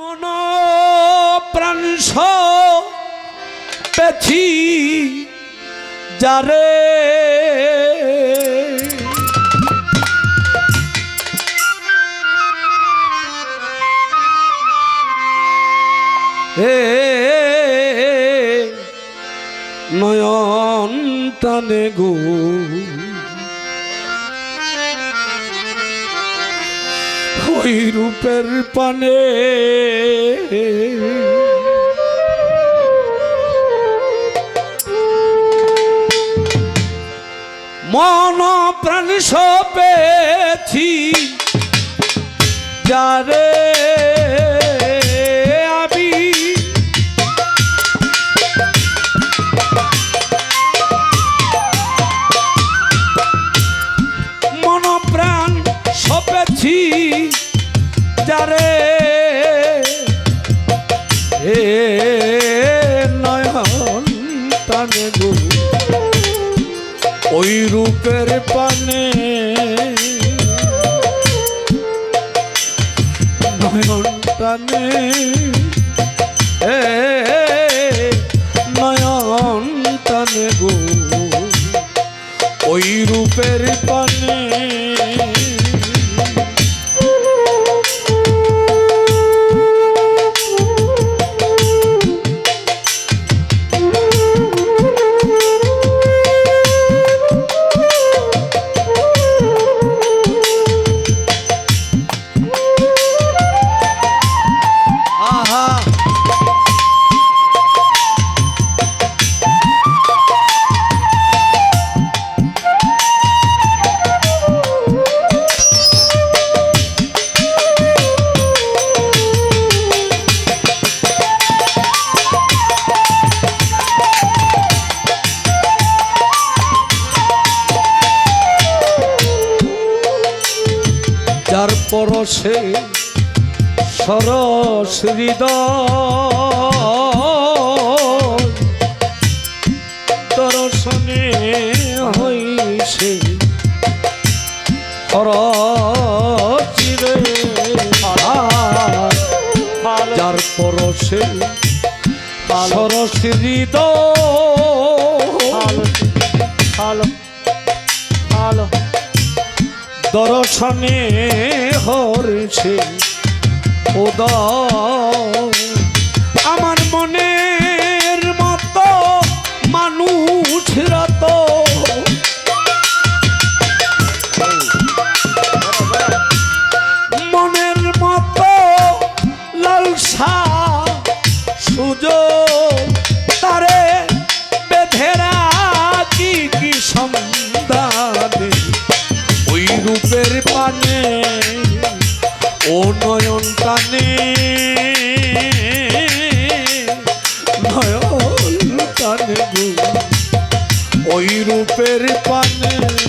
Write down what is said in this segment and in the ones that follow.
মন প্রাণ পেছি যারে। নয়ন টানে গো। ওই রূপের পানে। মন প্রাণ সপেছি যারে ওই রূপের পানে। টানে। এ নয়ন টানে গো। ওই রূপের পানে। পরশে সরস হৃদয়। দর্শনে হইছে যার পরশে সরস হৃদয়। দর্শনে হরছে উদয় রূপের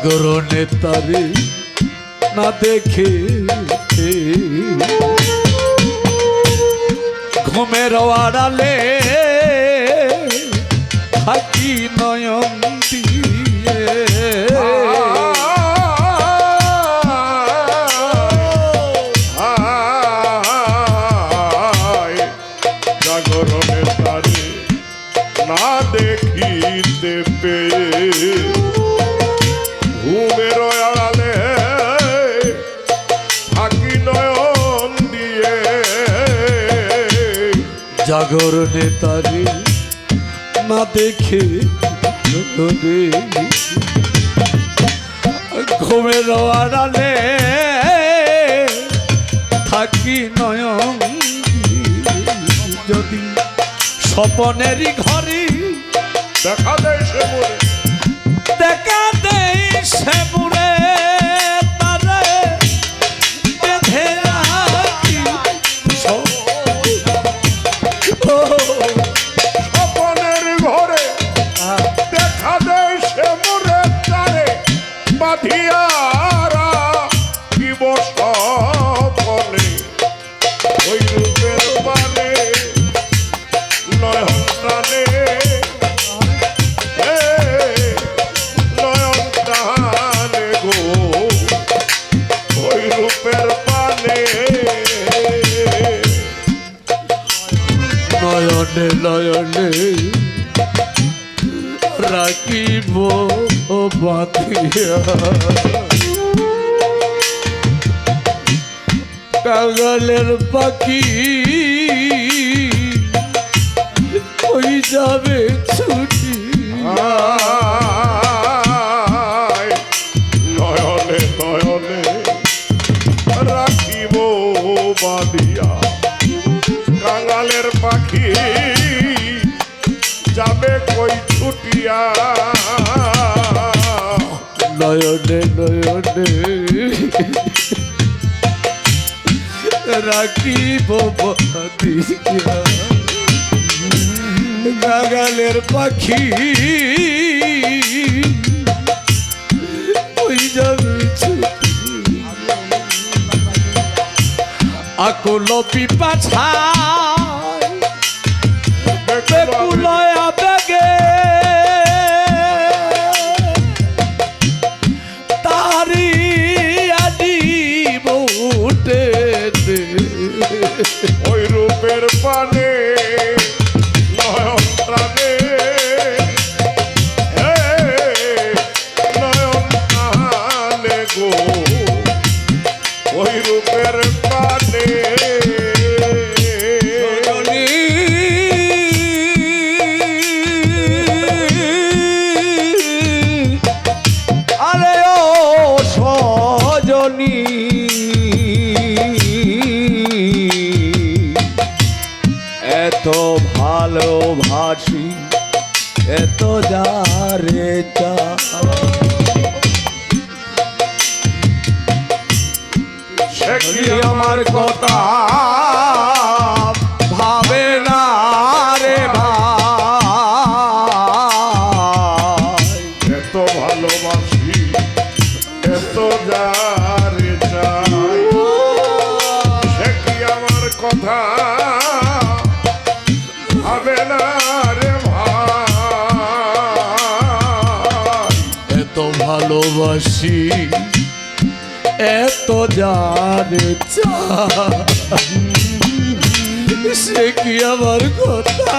জাগরণে তারে না দেখে ঘুমের আড়ালে থাকি নয়ন দিয়ে। জাগরণে তারে না দেখিতে পেয়ে। ঘুমের আড়ালে থাকি নয়ন দিয়ে। জাগরণে তারে না দেখে ঘুমের আড়ালে থাকি নয়ন যদি স্বপনেরই ঘরে দেখা দেয় সে Isso é bonito. বাঁধিয়া কাঙালের পাখি ওই যাবে ছুটি। নয়নে নয়নে রাখিব বাঁধিয়া। কাঙালের পাখি যাবে কই ছুটিয়া? নয়নে নয়নে। রাখিব গাগালের পাখি। আকুল পিপাছা ভালোবাসি এত যারে চা আমার কথা ভাবে না রে ভাই? এত ভালোবাসি এত যারে চাই। আমার কথা ভালোবাসি। এত জানে সে কি আমার কথা?